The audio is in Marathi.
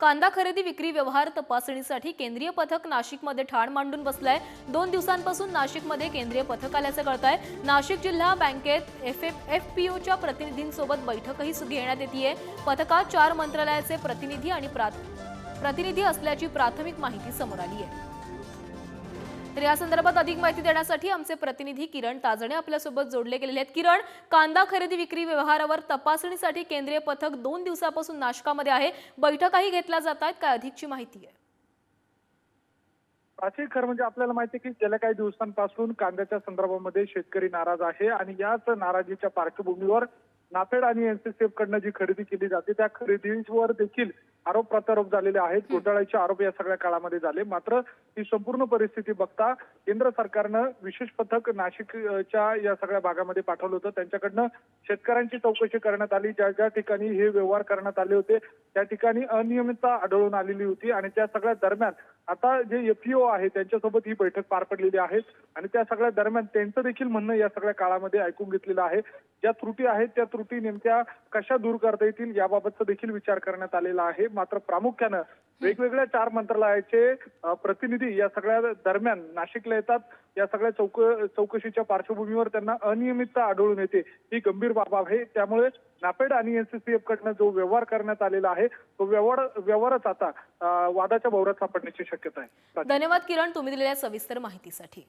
कांदा खरेदी विक्री व्यवहार तपासणीसाठी केंद्रीय पथक नाशिकमध्ये ठाण मांडून बसलंय. दोन दिवसांपासून नाशिकमध्ये केंद्रीय पथक आल्याचं कळत आहे नाशिक जिल्हा बँकेत एफ एफ एफ पी ओच्या प्रतिनिधींसोबत बैठकही घेण्यात येते पथकात चार मंत्रालयाचे प्रतिनिधी आणि प्रा- प्रतिनिधी असल्याची प्राथमिक माहिती समोर आली आहे तर या संदर्भात अधिक माहिती देण्यासाठी आमचे प्रतिनिधी किरण ताजणे आपल्यासोबत जोडले गेलेले आहेत. किरण कांदा खरेदी विक्री व्यवहारावर तपासणीसाठी केंद्रीय पथक दोन दिवसापासून नाशकामध्ये आहे. बैठकाही घेतल्या जात आहेत. काय अधिकची माहिती आहे? प्राचीन खरं म्हणजे आपल्याला माहिती आहे की गेल्या काही दिवसांपासून कांद्याच्या संदर्भामध्ये शेतकरी नाराज आहे आणि याच नाराजीच्या पार्श्वभूमीवर नाफेड आणि एनसीसीएफ कडनं जी खरेदी केली जाते त्या खरेदीवर देखील आरोप प्रत्यारोप झालेले आहेत. घोटाळ्याचे आरोप या सगळ्या काळामध्ये झाले. मात्र ही संपूर्ण परिस्थिती बघता केंद्र सरकारनं विशेष पथक नाशिकच्या या सगळ्या भागामध्ये पाठवलं होतं. त्यांच्याकडनं शेतकऱ्यांची चौकशी करण्यात आली. ज्या ज्या ठिकाणी हे व्यवहार करण्यात आले होते त्या ठिकाणी अनियमितता आढळून आलेली होती आणि त्या सगळ्या दरम्यान आता जे एफपीओ आहे त्यांच्यासोबत ही बैठक पार पडलेली आहे आणि त्या सगळ्या दरम्यान त्यांचं देखील म्हणणं या सगळ्या काळामध्ये ऐकून घेतलेलं आहे. ज्या त्रुटी आहेत त्या त्रुटी नेमक्या कशा दूर करता येतील याबाबतचा देखील विचार करण्यात आलेला आहे. मात्र प्रामुख्यानं वेगवेगळ्या चार मंत्रालयाचे प्रतिनिधी या सगळ्या दरम्यान नाशिकला येतात. या सगळ्या चौक चौकशीच्या पार्श्वभूमीवर त्यांना अनियमितता आढळून येते. ही गंभीर बाब आहे. त्यामुळे नापेड आणि एनसीसीएफ कडनं जो व्यवहार करण्यात आलेला आहे तो व्यवहार व्यवहारच आता वादाच्या भोवऱ्यात सापडण्याची शक्यता आहे. धन्यवाद किरण तुम्ही दिलेल्या सविस्तर माहितीसाठी.